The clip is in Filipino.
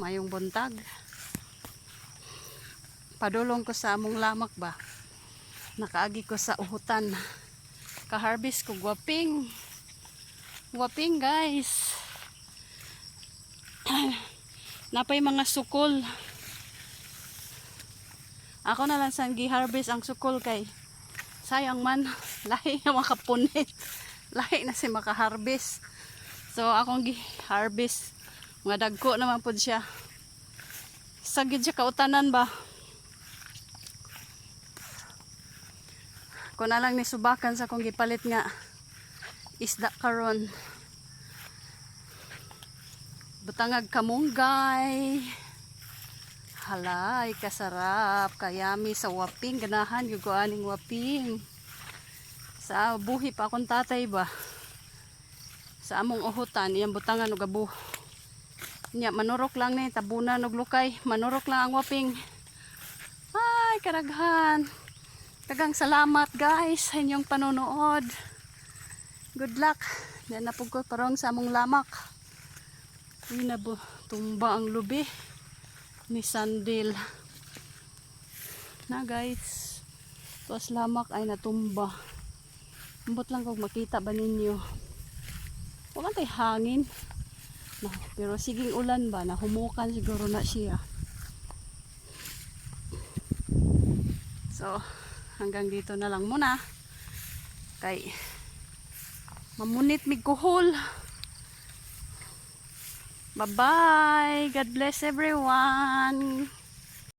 mayong buntag. Padulong ko sa among lamak ba. Nakaagi ko sa uhutan. Ka-harvest ko guwaping. Guwaping guys. Napay mga sukol. Ako na lang sang gi-harvest ang sukol kay sayang man lahi na makapunit. Lahi na si maka-harvest. So akong gi-harvest mga dagko naman pud siya. Sagid siya kautanan ba? Ko na lang ni subakan sa kong gipalit nga isda karon. Butangag kamunggay. Halay, kasarap. Kayami sa waping. Ganahan, yung aning waping. Sa buhi pa akong tatay ba? Sa among uhutan, iyang butangan o gabu. Nya, manurok lang ni, tabunan og lukay. Manurok lang ang waping. Ay, karaghan. Tagang salamat guys sa inyong panonood. Good luck. Yan na ko parang sa among lamak. Uy na bu, tumba ang lubi ni Sandil. Na guys, tuwas lamak ay natumba. Ambot lang kung makita ba ninyo. Wala tay hangin. Na, pero siging ulan ba, nahumukan siguro na siya. So, hanggang dito na lang muna. Kay, mamunit mig kuhol. Bye-bye. God bless everyone.